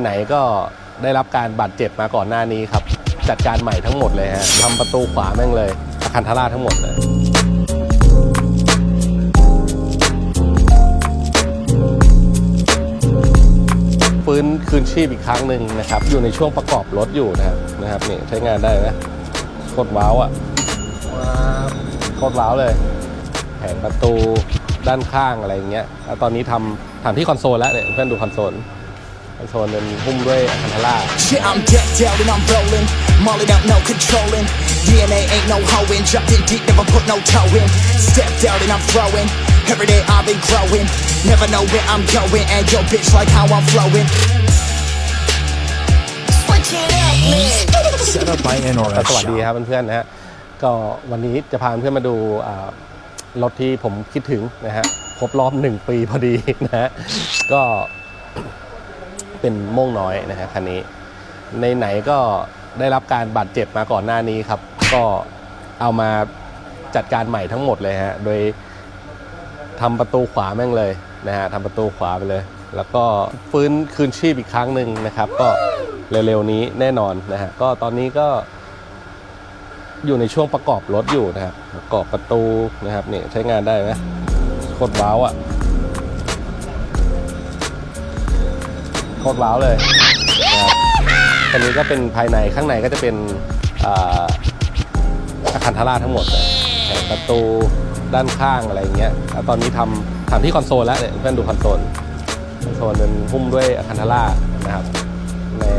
ไหนๆก็ได้รับการบาดเจ็บมาก่อนหน้านี้ครับ จัดการใหม่ทั้งหมดเลยฮะทำประตูขวาแม่งเลยอาคันทาร่าทั้งหมดเลยฟื้นคืนชีพอีกครั้งหนึ่งนะครับ อยู่ในช่วงประกอบรถอยู่นะครับนะครับนี่ใช้งานได้นะโคตรว้าวอะว้าวโคตรว้าวเลย แผงประตูด้านข้างอะไรอย่างเงี้ยตอนนี้ทำทำที่คอนโซลแล้วเนี่ยเพื่อนดูคอนโซล โซลเป็นหุ้มด้วยอะคันทาร่า Shit, I'm decked out and I'm rolling. Mulling out, no controlling. DNA ain't no hoeing. Jumped in deep, never put no toe in. Stepped out and I'm throwing. Every day I've been growing. Never know where I'm going. And your bitch like how I'm flowing. Switch it up, man. Set up by ก็ NRS สวัสดี Shop. ครับเพื่อนๆนะฮะก็วันนี้จะพาเพื่อนมาดูอ่ารถที่ผมคิดถึงนะฮะครบรอบหนึ่งปีพอดีนะฮะก็ เป็นโม่งน้อยนะฮะคันนี้ ในไหนก็ได้รับการบาดเจ็บมาก่อนหน้านี้ครับ ก็เอามาจัดการใหม่ทั้งหมดเลยฮะ โดยทำประตูขวาแม่งเลยนะฮะทำประตูขวาไปเลย แล้วก็ฟื้นคืนชีพอีกครั้งหนึ่งนะครับ ก็เร็วๆนี้แน่นอนนะฮะ ก็ตอนนี้ก็อยู่ในช่วงประกอบรถอยู่นะครับประกอบประตูนะครับเนี่ยใช้งานได้ไหมโคตรว้าวอะ โคตรว้าวเลยนะครับอันนี้ก็เป็นภายในข้างในก็จะเป็นอ่าอาคารทาร่าทั้งหมดเลยแผงประตูด้านข้างอะไรอย่างเงี้ยแล้วตอนนี้ทำทำที่คอนโซลแล้วเนี่ยเพื่อนดูคอนโซลคอนโซลเป็นหุ้มด้วยอาคารทาร่านะครับแม่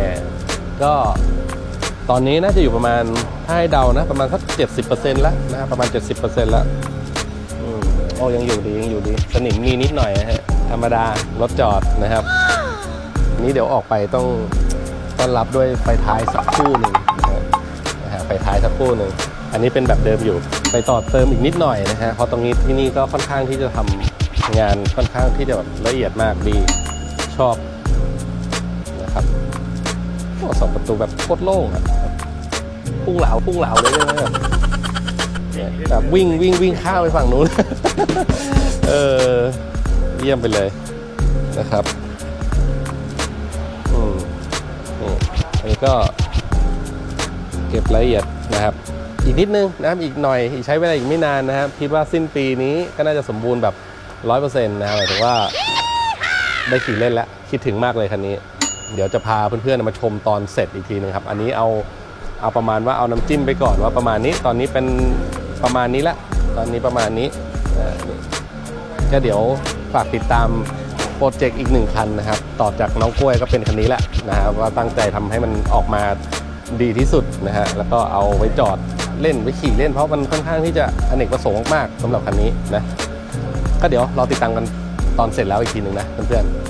ก็ตอนนี้น่าจะอยู่ประมาณถ้าให้เดานะประมาณสัก70%แล้วนะครับประมาณ 70%แล้วอืมโอ้ยังอยู่ดียังอยู่ดี สนิมมีนิดหน่อยนะฮะธรรมดารถจอดนะครับ นี้เดี๋ยวออกไปต้องต้อนรับด้วยไฟท้ายสักคู่หนึ่งนะฮะไฟท้ายสักคู่หนึ่งอันนี้เป็นแบบเดิมอยู่ ไปต่อเติมอีกนิดหน่อยนะฮะเพราะตรงนี้ที่นี่ก็ค่อนข้างที่จะทำงานค่อนข้างที่จะแบบละเอียดมากดีชอบนะครับสองประตูแบบโคตรโล่งอะพุ่งเหลาพุ่งเหลาเลยใช่ไหมแบบเลยแบบวิ่งวิ่งวิ่งข้ามไปฝั่งนู้น เออเยี่ยมไปเลยนะครับ อันนี้ก็เก็บรายละเอียดนะครับ อีกนิดนึงนะครับอีกหน่อยอีกใช้เวลาอีกไม่นานนะครับคิดว่าสิ้นปีนี้ก็น่าจะสมบูรณ์แบบร้อยเปอร์เซ็นต์นะหมายถึงว่าได้ขี่เล่นแล้ว คิดถึงมากเลยคันนี้ เดี๋ยวจะพาเพื่อนๆมาชมตอนเสร็จอีกทีนึงครับ อันนี้เอาเอาประมาณว่าเอาน้ำจิ้มไปก่อนว่าประมาณนี้ตอนนี้เป็นประมาณนี้ละ ตอนนี้ประมาณนี้ก็เดี๋ยวฝากติดตาม โปรเจกต์อีกหนึ่งคันนะครับ ต่อจากน้องกล้วยก็เป็นคันนี้แหละนะครับว่าตั้งใจทำให้มันออกมาดีที่สุดนะฮะแล้วก็เอาไว้จอดเล่นไว้ขี่เล่นเพราะมันค่อนข้างที่จะอเนกประสงค์มากๆสำหรับคันนี้นะก็เดี๋ยวรอติดตามกันตอนเสร็จแล้วอีกทีหนึ่งนะเพื่อนๆ